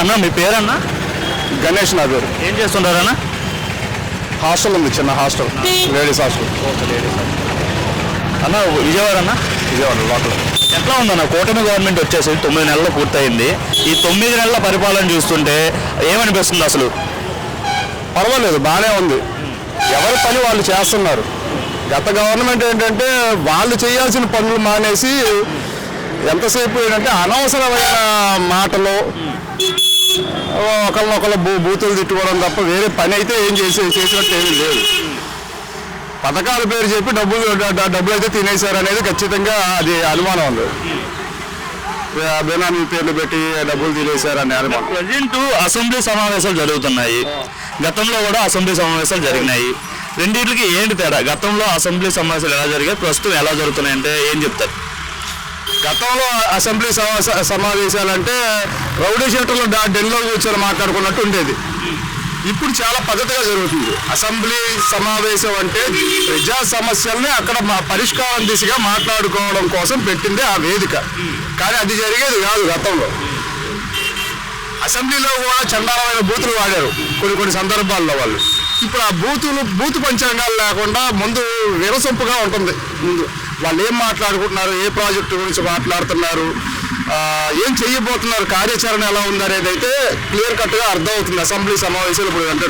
అన్న మీ పేరన్నా? గణేష్ నా పేరు. ఏం చేస్తుంటారన్నా హాస్టల్ ఉంది చిన్న హాస్టల్. Ladies hostel. అన్న విజయవాడ అన్న? విజయవాడ లోకల్. ఎట్లా ఉందన్న? కూటమి గవర్నమెంట్ వచ్చేసి తొమ్మిది నెలలు పూర్తయింది. ఈ తొమ్మిది నెలల పరిపాలన చూస్తుంటే ఏమనిపిస్తుంది అసలు? పర్వాలేదు బాగానే ఉంది. ఎవరి పని వాళ్ళు చేస్తున్నారు? గత గవర్నమెంట్ ఏంటంటే వాళ్ళు చేయాల్సిన పనులు మానేసి ఎంతసేపు ఏంటంటే అనవసరమైన మాటలు ఒకళ్ళనొకళ్ళు బూ బూతులు తిట్టుకోవడం తప్ప వేరే పని అయితే ఏం చేసే చేసినట్టు ఏమీ లేదు. పథకాల పేరు చెప్పి డబ్బులు డబ్బులు అయితే తినేశారు అనేది ఖచ్చితంగా అది అనుమానం ఉంది. బేనామీ పేర్లు పెట్టి డబ్బులు తినేశారు అనే అనుమానం. ప్రజెంట్ అసెంబ్లీ సమావేశాలు జరుగుతున్నాయి. గతంలో కూడా అసెంబ్లీ సమావేశాలు జరిగినాయి. రెండింటికి ఏంటి తేడా? గతంలో అసెంబ్లీ సమావేశాలు ఎలా జరిగాయి? ప్రస్తుతం ఎలా జరుగుతున్నాయి అంటే ఏం చెప్తారు? గతంలో అసెంబ్లీ సమావేశాలంటే రౌడీ షీటర్లు డా- ఢిల్లీలో కూర్చొని మాట్లాడుకున్నట్టు ఉండేది. ఇప్పుడు చాలా పద్ధతిగా జరుగుతుంది. అసెంబ్లీ సమావేశం అంటే ప్రజా సమస్యల్ని అక్కడ మా పరిష్కారం దిశగా మాట్లాడుకోవడం కోసం పెట్టింది ఆ వేదిక. కానీ అది జరిగేది కాదు గతంలో. అసెంబ్లీలో కూడా చండాలమైన బూతులు వాడారు కొన్ని కొన్ని సందర్భాల్లో వాళ్ళు. ఇప్పుడు ఆ బూతులు బూతు పంచాంగాలు లేకుండా ముందు విరసొంపుగా ఉంటుంది. ముందు వాళ్ళు ఏం మాట్లాడుకుంటున్నారు? ఏ ప్రాజెక్టు గురించి మాట్లాడుతున్నారు? ఏం చెయ్యబోతున్నారు కార్యాచరణ ఎలా ఉంది అనేది అయితే క్లియర్ కట్గా అర్థమవుతుంది. అసెంబ్లీ సమావేశాలు ఇప్పుడు అంటే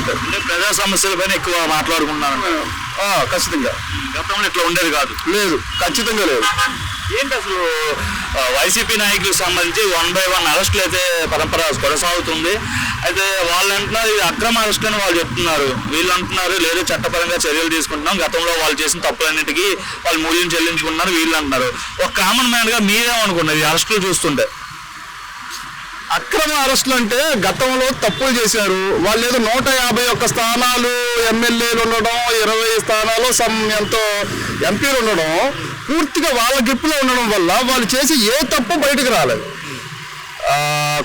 ప్రజా సమస్యలపైన ఎక్కువ మాట్లాడుకుంటున్నారు ఆ, ఖచ్చితంగా. గతంలో ఇట్లా ఉండేది కాదు. లేదు ఖచ్చితంగా లేదు. ఏంటి అసలు వైసీపీ నాయకులకు సంబంధించి వన్ బై వన్ అరెస్టులు అయితే పరంపర కొనసాగుతుంది. అయితే వాళ్ళు అంటున్నారు ఇది అక్రమ అరెస్ట్ అని వాళ్ళు చెప్తున్నారు. వీళ్ళు అంటున్నారు లేదు చట్టపరంగా చర్యలు తీసుకుంటున్నాం. గతంలో వాళ్ళు చేసిన తప్పులన్నిటికీ వాళ్ళు మూల్యం చెల్లించుకుంటున్నారు వీళ్ళు అంటున్నారు. ఒక కామన్ మ్యాన్గా మీరేమనుకున్నారు ఈ అరెస్టులు చూస్తుంటే? అక్రమ అరెస్టులు అంటే గతంలో తప్పులు చేశారు. వాళ్ళు ఏదో నూట యాభై ఒక్క స్థానాలు ఎమ్మెల్యేలు ఉండడం ఇరవై స్థానాలు సమ్ ఎంతో ఎంపీలు ఉండడం పూర్తిగా వాళ్ళ గిప్పులో ఉండడం వల్ల వాళ్ళు చేసి ఏ తప్పు బయటకు రాలేదు.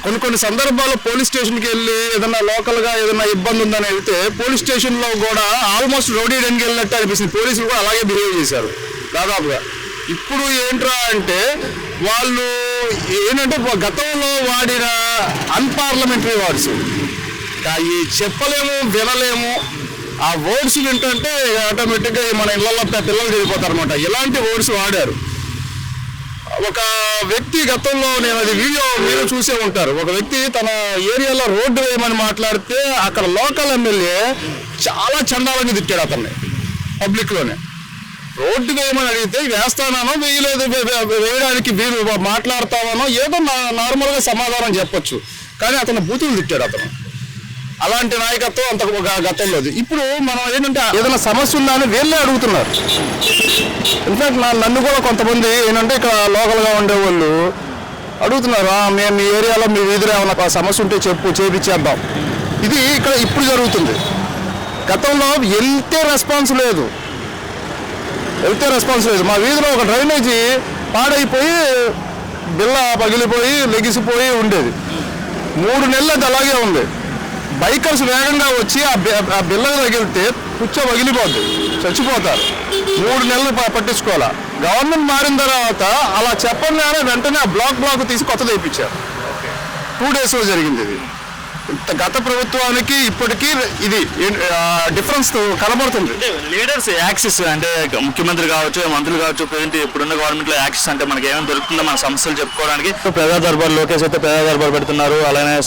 కొన్ని కొన్ని సందర్భాల్లో పోలీస్ స్టేషన్కి వెళ్ళి ఏదైనా లోకల్గా ఏదైనా ఇబ్బంది ఉందని వెళ్తే పోలీస్ స్టేషన్లో కూడా ఆల్మోస్ట్ రోడీ డెన్కి వెళ్ళినట్టు అనిపిస్తుంది. పోలీసులు కూడా అలాగే బిహేవ్ చేశారు దాదాపుగా. ఇప్పుడు ఏంట్రా అంటే వాళ్ళు ఏంటంటే గతంలో వాడిన అన్పార్లమెంటరీ వర్డ్స్. ఈ చెప్పలేము వినలేము ఆ వర్డ్స్ వింటుంటే ఆటోమేటిక్గా మన ఇళ్ళల్లో పిల్లలు చనిపోతారు అనమాట ఇలాంటి వర్డ్స్ వాడారు. ఒక వ్యక్తి గతంలో నేను అది వీడియో మీరు చూసే ఉంటారు. ఒక వ్యక్తి తన ఏరియాలో రోడ్డు వేయమని మాట్లాడితే అక్కడ లోకల్ ఎమ్మెల్యే చాలా చండాలంగా తిట్టాడు అతన్ని పబ్లిక్లోనే. రోడ్డు వేయమని అడిగితే వేస్తానో వేయలేదు వేయడానికి వీరు మాట్లాడతామనో ఏదో నా- నార్మల్గా సమాధానం చెప్పొచ్చు. కానీ అతను బూతులు తిట్టాడు అతను. అలాంటి నాయకత్వం అంత గ- గతంలోది. ఇప్పుడు మనం ఏంటంటే ఏదైనా సమస్య ఉందా అని వీళ్ళే అడుగుతున్నారు. ఇన్ఫాక్ట్ నా నన్ను కూడా కొంతమంది ఏంటంటే ఇక్కడ లోకల్గా ఉండేవాళ్ళు అడుగుతున్నారు మేము మీ ఏరియాలో మీ వీధిలో ఏమైనా ఒక సమస్య ఉంటే చెప్పు చేపించేద్దాం. ఇది ఇక్కడ ఇప్పుడు జరుగుతుంది. గతంలో వెళ్తే రెస్పాన్స్ లేదు. వెళ్తే రెస్పాన్స్ లేదు. మా వీధిలో ఒక డ్రైనేజీ పాడైపోయి బిల్ల పగిలిపోయి లెగిసిపోయి ఉండేది. మూడు నెలలు అది అలాగే ఉంది. బైకర్స్ వేగంగా వచ్చి ఆ బి- ఆ బిల్లకు తగిలితే పుచ్చ పగిలిపోద్ది. చచ్చిపోతారు. మూడు నెలలు పట్టించుకోవాలా? గవర్నమెంట్ మారిన తర్వాత అలా చెప్పగానే వెంటనే ఆ బ్లాక్ బ్లాక్ తీసి కొత్తది వేయించారు టూ డేస్లో జరిగింది ఇది. ఇంత గత ప్రభుత్వానికి ఇప్పటికీ ఇది డిఫరెన్స్ కనబడుతుంది. అంటే లీడర్స్ యాక్సిస్ అంటే ముఖ్యమంత్రి కావచ్చు మంత్రులు కావచ్చు ప్రజెంట్ ఇప్పుడున్న గవర్నమెంట్లో యాక్సిస్ అంటే మనకి ఏమైనా దొరుకుతుందో? మన సమస్యలు చెప్పుకోవడానికి. ప్రజా దర్బార్ లోకేష్ అయితే ప్రజా దర్బార్ పెడుతున్నారు. అలానే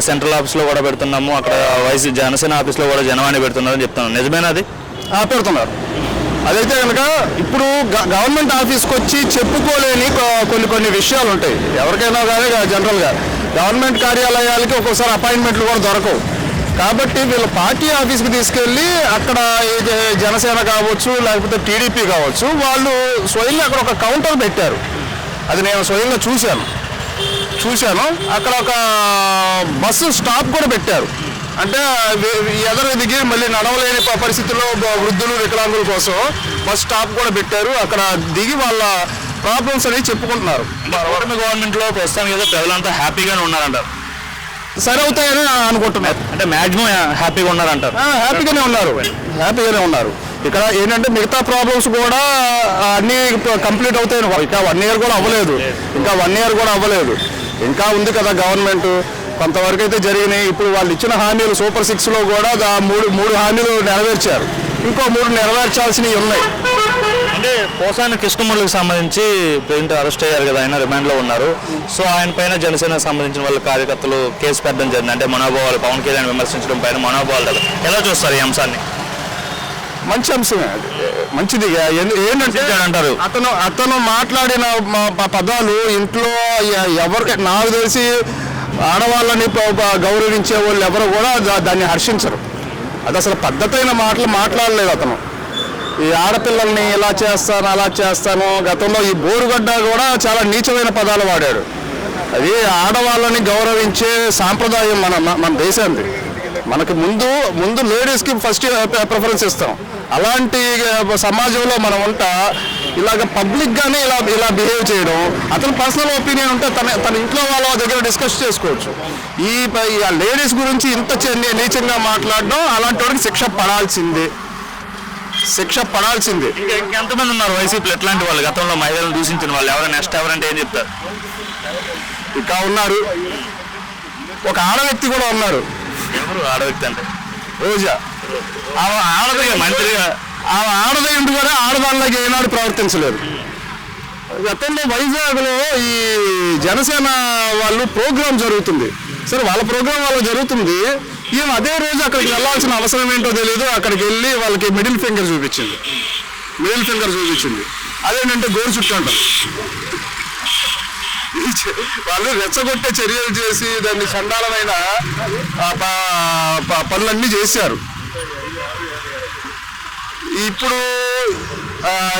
సెంట్రల్ ఆఫీస్లో కూడా పెడుతున్నాము. అక్కడ వైసీ జనసేన ఆఫీస్లో కూడా జనవాణి పెడుతున్నారు అని చెప్తున్నాను నిజమేనా అది? ఆ, పెడుతున్నారు. అదైతే కనుక ఇప్పుడు గ- గవర్నమెంట్ ఆఫీస్కి వచ్చి చెప్పుకోలేని కొన్ని కొన్ని విషయాలు ఉంటాయి ఎవరికైనా కానీ జనరల్గా గవర్నమెంట్ కార్యాలయాలకి ఒక్కోసారి అపాయింట్మెంట్లు కూడా దొరకవు. కాబట్టి వీళ్ళు పార్టీ ఆఫీస్కి తీసుకెళ్ళి అక్కడ జనసేన కావచ్చు లేకపోతే టీడీపీ కావచ్చు వాళ్ళు స్వయంగా అక్కడ ఒక కౌంటర్ పెట్టారు. అది నేను స్వయంగా చూశాను. చూశాను. అక్కడ ఒక బస్సు స్టాప్ కూడా పెట్టారు. అంటే ఎదరు దిగి మళ్ళీ నడవలేని పరిస్థితుల్లో వృద్ధులు వికలాంగుల కోసం బస్ స్టాప్ కూడా పెట్టారు. అక్కడ దిగి వాళ్ళ ప్రాబ్లమ్స్ అనేవి చెప్పుకుంటున్నారు. గవర్నమెంట్లో ప్రస్తుతానికి అయితే ప్రజలంతా హ్యాపీగానే ఉన్నారంటారు. సరే అవుతాయని అనుకుంటున్నారు. అంటే మాక్సిమం హ్యాపీగా ఉన్నారంటారు. హ్యాపీగానే ఉన్నారు. హ్యాపీగానే ఉన్నారు. ఇక్కడ ఏంటంటే మిగతా ప్రాబ్లమ్స్ కూడా అన్నీ కంప్లీట్ అవుతాయి ఇంకా వన్ ఇయర్ కూడా అవ్వలేదు. ఇంకా వన్ ఇయర్ కూడా అవ్వలేదు. ఇంకా ఉంది కదా గవర్నమెంట్ కొంతవరకు అయితే జరిగినాయి. ఇప్పుడు వాళ్ళు ఇచ్చిన హామీలు సూపర్ సిక్స్లో కూడా దా మూడు మూడు హామీలు నెరవేర్చారు. ఇంకో మూడు నెరవేర్చాల్సినవి ఉన్నాయి. అంటే పోసాని కృష్ణమూర్తికి సంబంధించి ప్రెసిడెంట్ అరెస్ట్ అయ్యారు కదా ఆయన రిమాండ్లో ఉన్నారు. సో ఆయన పైన జనసేనకు సంబంధించిన వాళ్ళ కార్యకర్తలు కేసు పెట్టడం జరిగింది. అంటే మనోభావాలు పవన్ కళ్యాణ్ విమర్శించడం పైన మనోభావాలు ఎలా చూస్తారు ఈ అంశాన్ని? మంచి అంశమే అది. మంచిది. ఏంటంటే అంటారు అతను అతను మాట్లాడిన పదాలు ఇంట్లో ఎవరికి నాకు తెలిసి ఆడవాళ్ళని గౌరవించే వాళ్ళు ఎవరు కూడా దాన్ని హర్షించరు. అది అసలు పద్ధతైన మాటలు మాట్లాడలేదు అతను. ఈ ఆడపిల్లల్ని ఇలా చేస్తాను అలా చేస్తాను. గతంలో ఈ బోరుగడ్డ కూడా చాలా నీచమైన పదాలు వాడాడు అది ఆడవాళ్ళని గౌరవించే సాంప్రదాయం మన మన- దేశానికి. మనకి ముందు ముందు లేడీస్కి ఫస్ట్ ప్రిఫరెన్స్ ఇస్తాం. అలాంటి సమాజంలో మనం ఉంటా ఇలాగ పబ్లిక్గానే ఇలా ఇలా బిహేవ్ చేయడం అతని పర్సనల్ ఒపీనియన్ ఉంటే తన తన ఇంట్లో వాళ్ళ దగ్గర డిస్కస్ చేసుకోవచ్చు. ఈ లేడీస్ గురించి ఇంత నీచంగా మాట్లాడడం అలాంటి వాడికి శిక్ష పడాల్సిందే. శిక్ష పడాల్సిందే. ఇంకా ఇంకెంతమంది ఉన్నారు వైసీపీలో ఎట్లాంటి వాళ్ళు? గతంలో మహిళలను దూషించిన వాళ్ళు ఎవరైనా నెక్స్ట్ ఎవరంటే ఏం చెప్తారు? ఇంకా ఉన్నారు. ఒక ఆడ వ్యక్తి కూడా ఉన్నారు. ఎవరు ఆడ వ్యక్తి అంటే? రోజా. ఆమె ఆడదిగా మంత్రిగా ఆ ఆడదై ఉండి కూడా ఆడవాళ్ళకి ఏనాడు ప్రవర్తించలేదు. గతంలో వైజాగ్లో ఈ జనసేన వాళ్ళు ప్రోగ్రాం జరుగుతుంది. సరే వాళ్ళ ప్రోగ్రాం వాళ్ళ జరుగుతుంది. ఈమె అదే రోజు అక్కడికి వెళ్ళాల్సిన అవసరం ఏంటో తెలియదు అక్కడికి వెళ్ళి వాళ్ళకి మిడిల్ ఫింగర్ చూపించింది. మిడిల్ ఫింగర్ చూపించింది. అదేంటంటే గోరు చుట్టూ అంటారు. ఈ వాళ్ళు రెచ్చగొట్టే చర్యలు చేసి దాన్ని చండాలమైన ప- పనులన్నీ చేశారు. ఇప్పుడు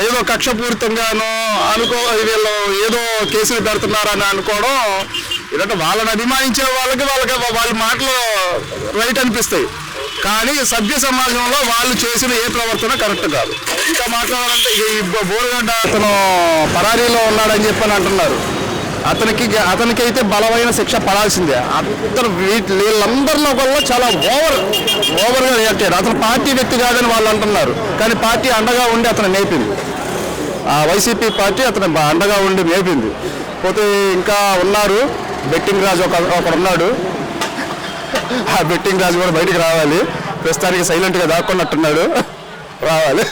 ఏదో కక్షపూరితంగానో అనుకో వీళ్ళు ఏదో కేసులు పెడుతున్నారని అనుకోవడం ఇదంటే వాళ్ళని అభిమానించే వాళ్ళకి వాళ్ళకి వాళ్ళ మాటలు రైట్ అనిపిస్తాయి. కానీ సభ్య సమాజంలో వాళ్ళు చేసిన ఏ ప్రవర్తన కరెక్ట్ కాదు. ఇంకా మాట్లాడాలంటే ఈ బోరుగడ్డ అతను పరారీలో ఉన్నాడని చెప్పని అంటున్నారు. అతనికి అతనికి అయితే బలమైన శిక్ష పడాల్సిందే. అతను వీటి వీళ్ళందరిలో కూడా చాలా ఓవర్ ఓవర్గా రియాక్ట్ అయ్యారు. అతను పార్టీ వ్యక్తి కాదని వాళ్ళు అంటున్నారు. కానీ పార్టీ అండగా ఉండి అతను మేపింది ఆ వైసీపీ పార్టీ అతను అండగా ఉండి నేపింది. పోతే ఇంకా ఉన్నారు. బెట్టింగ్ రాజు ఒక ఒకడు ఉన్నాడు. ఆ బెట్టింగ్ రాజు కూడా బయటికి రావాలి. ప్రస్తుతానికి సైలెంట్గా దాక్కున్నట్టున్నాడు. రావాలి.